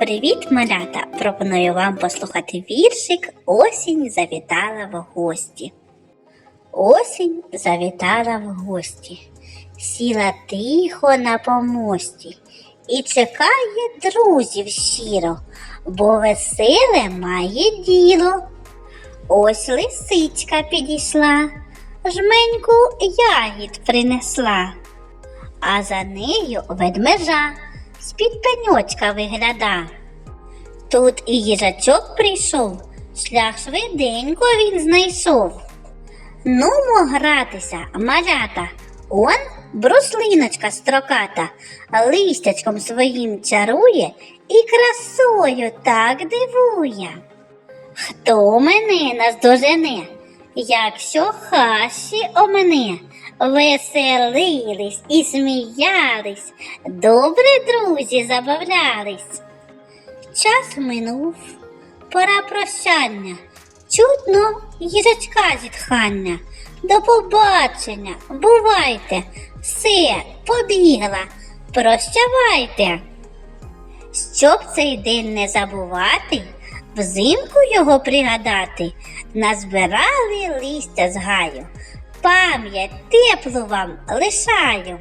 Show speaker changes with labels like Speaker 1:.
Speaker 1: Привіт, малята! Пропоную вам послухати віршик Осінь завітала в гості. Осінь завітала в гості, сіла тихо на помості і чекає друзів щиро, бо веселе має діло. Ось лисичка підійшла, жменьку ягід принесла, а за нею ведмежа з-під пеньочка вигляда. Тут і їжачок прийшов, шлях швиденько він знайшов. Нумо гратися, малята, он бруслиночка строката, листячком своїм чарує і красою так дивує. Хто мене наздожене, якщо хащі о мене, веселились і сміялись, добре друзі забавлялись. Час минув, пора прощання, чутно їжачка зітхання. До побачення, бувайте, все, побігла, прощавайте. Щоб цей день не забувати, взимку його пригадати, назбирали листя з гаю. Пам'ять теплу вам лишаю.